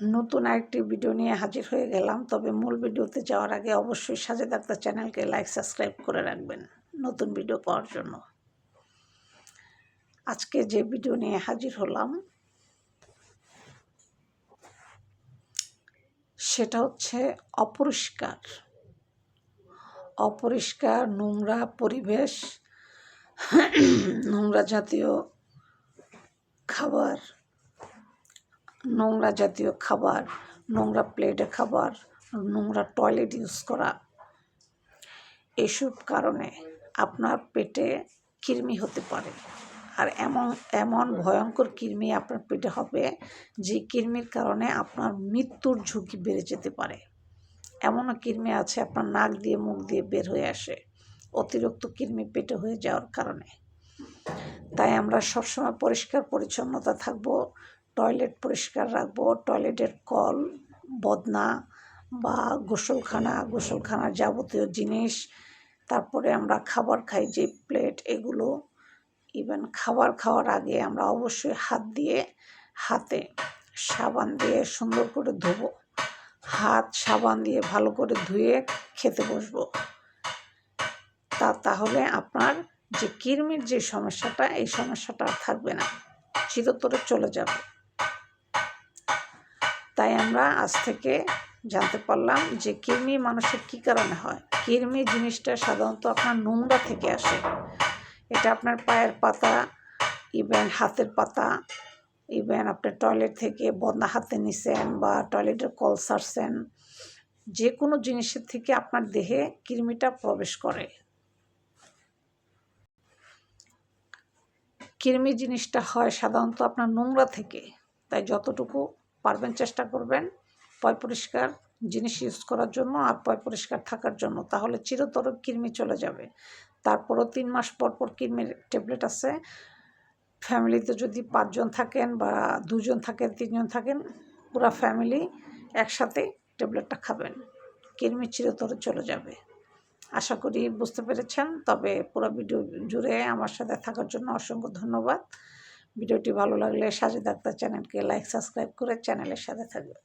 নতুন আরেকটি ভিডিও নিয়ে হাজির হয়ে গেলাম। তবে মূল ভিডিওতে যাওয়ার আগে অবশ্যই সাজে ডাক্তার চ্যানেলকে লাইক, সাবস্ক্রাইব করে রাখবেন নতুন ভিডিও পাওয়ার জন্য। আজকে যে ভিডিও নিয়ে হাজির হলাম, সেটা হচ্ছে অপরিষ্কার। অপরিষ্কার, নোংরা পরিবেশ, নোংরা জাতীয় খাবার নোংরা জাতীয় খাবার, নোংরা প্লেটে খাবার, নোংরা টয়লেট ইউজ করা। এসব কারণে আপনার পেটে কৃমি হতে পারে। আর এমন এমন ভয়ঙ্কর কৃমি আপনার পেটে হবে, যে কৃমির কারণে আপনার মৃত্যুর ঝুঁকি বেড়ে যেতে পারে। এমনও কৃমি আছে, আপনার নাক দিয়ে মুখ দিয়ে বের হয়ে আসে, অতিরিক্ত কৃমি পেটে হয়ে যাওয়ার কারণে। তাই আমরা সবসময় পরিষ্কার, পরিচ্ছন্নতা থাকব টয়লেট পরিষ্কার রাখব, টয়লেটের কল, বদনা বা গোসলখানা, গোসলখানার যাবতীয় জিনিস, তারপরে আমরা খাবার খাই যে প্লেট এগুলো। ইভেন খাবার খাওয়ার আগে আমরা অবশ্যই হাত দিয়ে হাতে সাবান দিয়ে সুন্দর করে ধোবো। হাত সাবান দিয়ে ভালো করে ধুয়ে খেতে বসবো। তা তাহলে আপনার যে কৃমির যে সমস্যাটা, এই সমস্যাটা আর থাকবে না। চিরতরে চলে যাবে। তাই আমরা আজ থেকে জানতে পারলাম যে কৃমি মানুষের কী কারণে হয়। কৃমি জিনিসটা সাধারণত আপনার নোংরা থেকে আসে। এটা আপনার পায়ের পাতা ইভেন হাতের পাতা ইভেন আপনার টয়লেট থেকে বদনা হাতে নিছেন বা টয়লেটের কল সারছেন যে কোনো জিনিসের থেকে আপনার দেহে কৃমিটা প্রবেশ করে। কৃমি জিনিসটা হয় সাধারণত আপনার নোংরা থেকে, তাই যতটুকু পারবেন, চেষ্টা করবেন পয় পরিষ্কার জিনিস ইউজ করার জন্য আর পয় পরিষ্কার থাকার জন্য। তাহলে চিরতর কৃমি চলে যাবে। তারপরও তিন মাস পর পর কৃমির ট্যাবলেট আছে। ফ্যামিলিতে যদি পাঁচজন থাকেন বা দুজন থাকেন, তিনজন থাকেন, পুরা ফ্যামিলি একসাথে ট্যাবলেটটা খাবেন। কৃমি চিরতরে চলে যাবে। আশা করি বুঝতে পেরেছেন। তবে পুরো ভিডিও জুড়ে আমার সাথে থাকার জন্য অসংখ্য ধন্যবাদ। ভিডিওটি ভালো লাগলে সাজে ডাক্তার চ্যানেলকে লাইক সাবস্ক্রাইব করে চ্যানেলের সাথে থাকবে